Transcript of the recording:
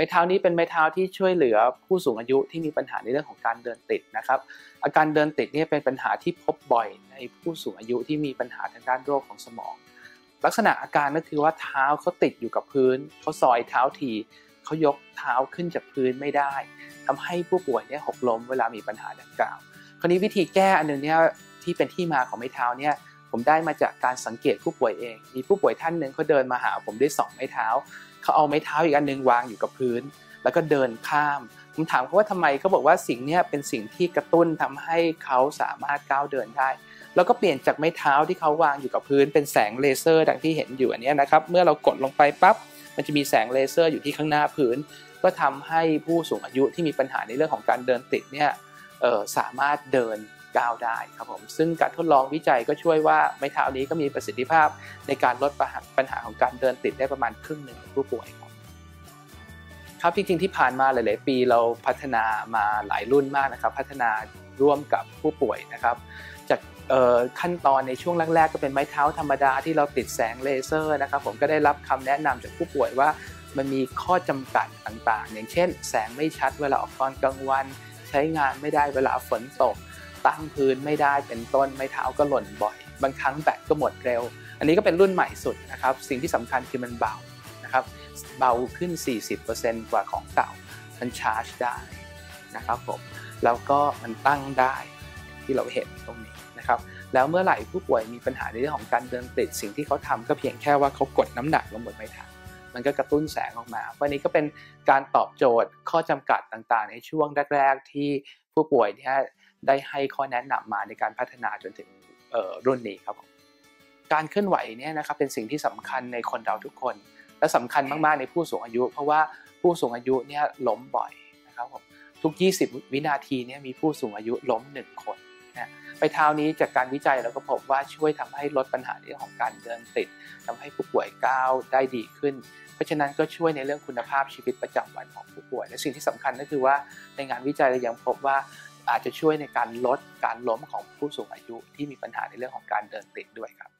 ไม้เท้านี้เป็นไม้เท้าที่ช่วยเหลือผู้สูงอายุที่มีปัญหาในเรื่องของการเดินติดนะครับ อาการเดินติดนี่เป็นปัญหาที่พบบ่อยในผู้สูงอายุที่มีปัญหาทางด้านโรคของสมอง ลักษณะอาการก็คือว่าเท้าเขาติดอยู่กับพื้นเขาซอยเท้าทีเขายกเท้าขึ้นจากพื้นไม่ได้ทำให้ผู้ป่วยเนี่ยหกล้มเวลามีปัญหาดังกล่าว คราวนี้วิธีแก้อันนึงเนี่ยที่เป็นที่มาของไม้เท้าเนี่ย ผมได้มาจากการสังเกตผู้ป่วยเอง มีผู้ป่วยท่านหนึ่งเขาเดินมาหา ผมด้วยสองไม้เท้า เขาเอาไม้เท้าอีกอันนึงวางอยู่กับพื้น แล้วก็เดินข้าม ผมถามเขาว่าทำไมเขาบอกว่าสิ่งนี้เป็นสิ่งที่กระตุ้นทำให้เขาสามารถก้าวเดินได้ แล้วก็เปลี่ยนจากไม้เท้าที่เขาวางอยู่กับพื้น เป็นแสงเลเซอร์ดังที่เห็นอยู่อันนี้นะครับ เมื่อเรากดลงไปปั๊บ มันจะมีแสงเลเซอร์อยู่ที่ข้างหน้าพื้น ก็ทำให้ผู้สูงอายุที่มีปัญหาในเรื่องของการเดินติดเนี่ยสามารถเดิน ก้าวได้ครับผมซึ่งการทดลองวิจัยก็ช่วยว่าไม้เท้านี้ก็มีประสิทธิภาพในการลดปัญหาของการเดินติดได้ประมาณครึ่งหนึ่งของผู้ป่วยครับครับจริงๆที่ผ่านมาหลาย ๆ ปีเราพัฒนามาหลายรุ่นมากนะครับ พัฒนาร่วมกับผู้ป่วยนะครับ จากขั้นตอนในช่วงแรก ๆ ก็เป็นไม้เท้าธรรมดาที่เราติดแสงเลเซอร์นะครับผมก็ได้รับคำแนะนำจากผู้ป่วยว่ามันมีข้อจำกัดต่างๆ อย่างเช่น แสงไม่ชัดเวลาออกตอนกลางวัน ใช้งานไม่ได้เวลาฝนตก ตั้งพื้นไม่ได้เป็นต้นไม้เท้าก็หล่นบ่อย บางครั้งแบตก็หมดเร็ว อันนี้ก็เป็นรุ่นใหม่สุดนะครับ สิ่งที่สำคัญคือมันเบานะครับเบาขึ้น 40%กว่าของเก่ามันชาร์จได้นะครับผมแล้วก็มันตั้งได้ที่เราเห็นตรงนี้นะครับ แล้วเมื่อไหร่ผู้ป่วยมีปัญหาในเรื่องของการเดินติดสิ่งที่เขาทำก็เพียงแค่ว่าเขากดน้ำหนักลงบนไม้เท้ามันก็กระตุ้นแสงออกมา วันนี้ก็เป็นการตอบโจทย์ข้อจำกัดต่างๆ ในช่วงแรกๆที่ผู้ป่วยเนี่ย ได้ให้ข้อแนะนำมาในการพัฒนาจนถึงรุ่นนี้ครับผมการเคลื่อนไหวเนี่ยนะครับเป็นสิ่งที่สำคัญในคนเราทุกคน และสำคัญมากๆในผู้สูงอายุ เพราะว่าผู้สูงอายุเนี่ยล้มบ่อยนะครับผมทุก 20 วินาทีเนี่ยมีผู้สูงอายุล้ม 1 คนนะไปเท้านี้จากการวิจัยเราก็พบว่าช่วยทำให้ลดปัญหาเรื่องของการเดินติดทำให้ผู้ป่วยก้าวได้ดีขึ้น เพราะฉะนั้นก็ช่วยในเรื่องคุณภาพชีวิตประจำวันของผู้ป่วย และสิ่งที่สำคัญก็คือว่าในงานวิจัยเรายังพบว่า อาจจะช่วยในการลดการล้มของผู้สูงอายุที่มีปัญหาในเรื่องของการเดินติดด้วยครับ